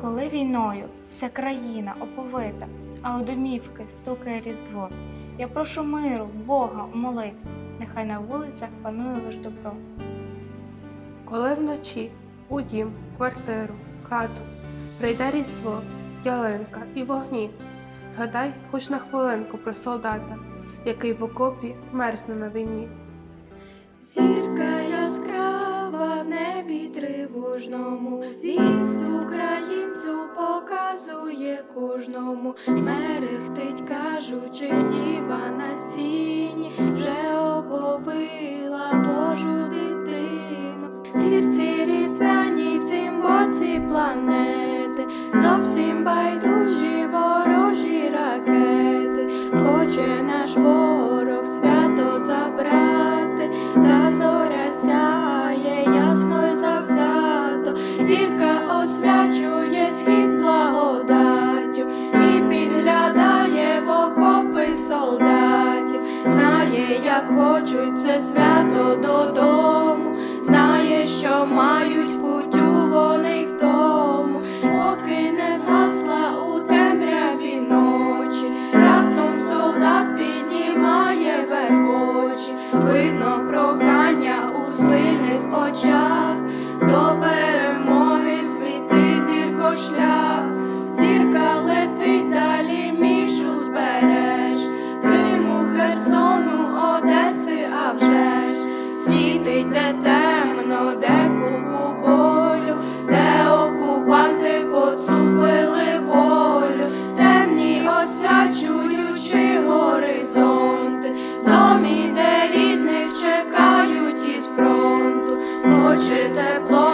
Коли війною вся країна оповита, а у домівки стукає різдво. Я прошу миру, Бога у молитві, нехай на вулицях панує лиш добро. Коли вночі у дім, квартиру, хату прийде різдво, ялинка і вогні, згадай хоч на хвилинку про солдата, який в окопі мерзне на війні. Зірка яскрава показує кожному, мерехтить, кажучи, діва на сіні, вже оповила Божу дитину. Зірці різдвяні в цім боці планети, зовсім байдужі ворожі ракети, хоче наш ворог свято забрати, та зоря сяє ясно й завзято, зірка освячує як хочуть це свято де темно, де купу болю, де окупанти поцупили волю, темні освячуючи горизонти, домі, де рідних чекають із фронту, ночі теплом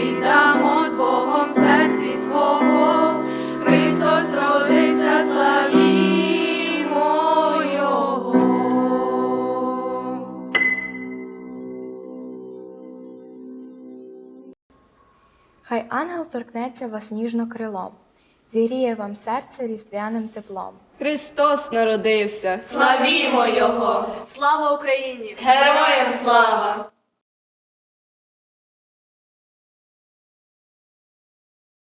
віддамо з Богом в серці свого. Христос родився, славімо Його. Хай ангел торкнеться вас ніжно крилом, зігріє вам серце різдвяним теплом. Христос народився. Славімо Його! Слава Україні! Героям слава!